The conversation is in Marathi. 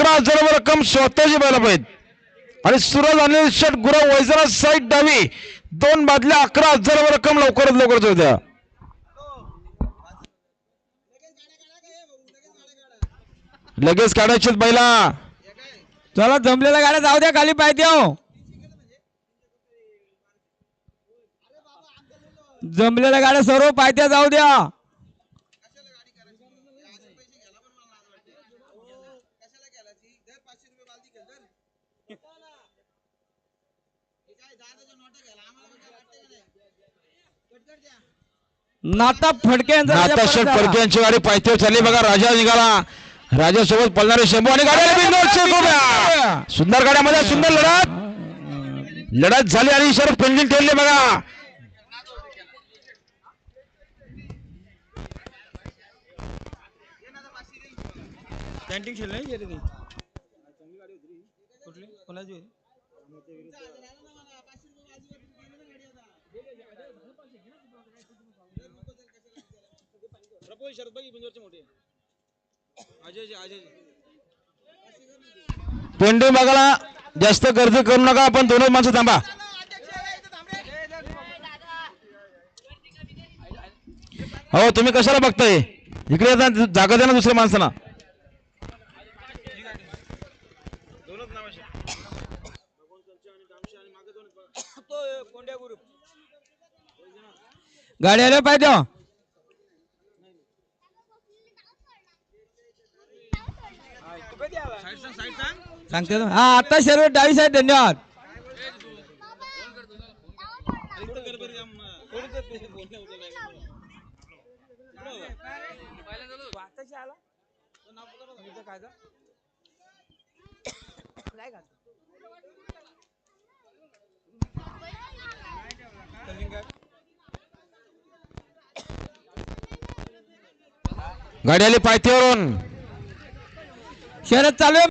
अकरा हजार रक्कम स्वतःची बैल पाहिजे. आणि सुरज अनिल शेट गुरव वैजरा साईड डावी दोन बादल्या अकरा हजार रक्कम लवकरात लवकरच होत्या लगेच काढायचे बैला. चला जमलेल्या गाड्या जाऊ द्या खाली पाहिजे हो जमलेल्या गाड्या सर्व पायथ्या जाऊ द्या. नाता फडके राजा नाता शेट झाला. फडके यांची गाडी पायथ्यावर चालली. बघा राजा निघाला. राजासोबत पळणारे शंभू आणि गाडी आली बिनजोडची गोब्या. सुंदर गाड्यामध्ये सुंदर लढत. लढत झाली आणि शरद पेंडिंग ठेवली बघा. पेंटिंग खेळ नाही गेली ती. कुठली अजय होती? पेंडिंग बघाला जास्त गर्दी करू नका आपण दोनच माणसं थांबा हो तुम्ही कशाला बघताय इकडे जागा द्या ना दुसऱ्या माणसाला गाडी आल्या पाहिजे हो. सांगते. हा आता सर्व डावी साईड धन्यवाद गाडी आली पायथ्यावरून. शरद चालू आहे.